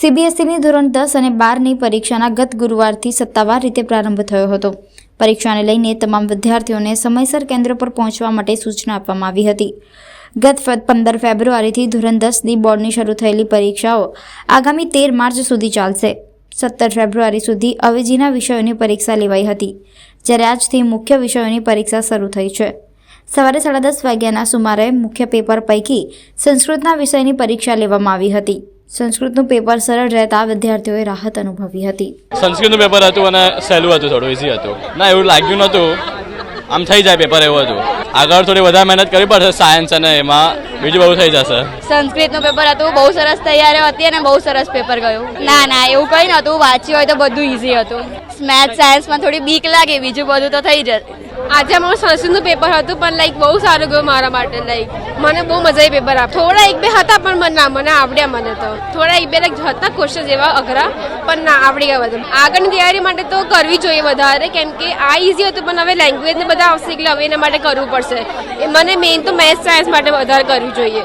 સીબીએસઈની ધોરણ દસ અને બારની પરીક્ષાના ગત ગુરુવારથી સત્તાવાર રીતે પ્રારંભ થયો હતો. પરીક્ષાને લઈને તમામ વિદ્યાર્થીઓને સમયસર કેન્દ્ર પર પહોંચવા માટે સૂચના આપવામાં આવી હતી. ગત પંદર ફેબ્રુઆરીથી ધોરણ દસની બોર્ડની શરૂ થયેલી પરીક્ષાઓ આગામી તેર માર્ચ સુધી ચાલશે. સત્તર ફેબ્રુઆરી સુધી અવેજીના વિષયોની પરીક્ષા લેવાઈ હતી, જ્યારે આજથી મુખ્ય વિષયોની પરીક્ષા શરૂ થઈ છે. સવારે સાડા દસ વાગ્યાના સુમારે મુખ્ય પેપર પૈકી સંસ્કૃતના વિષયની પરીક્ષા લેવામાં આવી હતી. સંસ્કૃતનું પેપર સરળ રહેતા વિદ્યાર્થીઓએ રાહત અનુભવી હતી. સંસ્કૃતનું પેપર હતું અને સહેલું હતું, થોડું ઇઝી હતું. ના, એવું લાગ્યું નહોતું આમ થઈ જાય પેપર એવું હતું. આગળ થોડી વધારે મહેનત કરવી પડશે સાયન્સ અને એમાં. બીજું બહુ થઈ જશે. સંસ્કૃતનું પેપર હતું, બહુ સરસ તૈયારીઓ હતી અને બહુ સરસ પેપર ગયું. ના ના, એવું કંઈ નહોતું, વાંચ્યું હોય તો બધું ઇઝી હતું. મેથ સાયન્સમાં થોડી બીક લાગે, બીજું બધું તો થઈ જશે આજે અમારું સંસ્કૃતનું પેપર હતું, પણ લાઈક બહુ સારું ગયું મારા માટે લાઈક મને બહુ મજા આવી પેપર આપ. થોડા એક બે હતા, પણ મને ના, મને આવડ્યા મને તો. થોડા એક બે લાઈક હતા ક્વેશ્ચન જેવા અઘરા, પણ ના, આવડી ગયા બધા. આગળની તૈયારી માટે તો કરવી જોઈએ વધારે, કેમ કે આ ઇઝી હતું, પણ હવે લેંગ્વેજ ને બધા આવશે, એટલે હવે એના માટે કરવું પડશે. મને મેઇન તો મેથ્સ સાયન્સ માટે વધારે કરવી જોઈએ.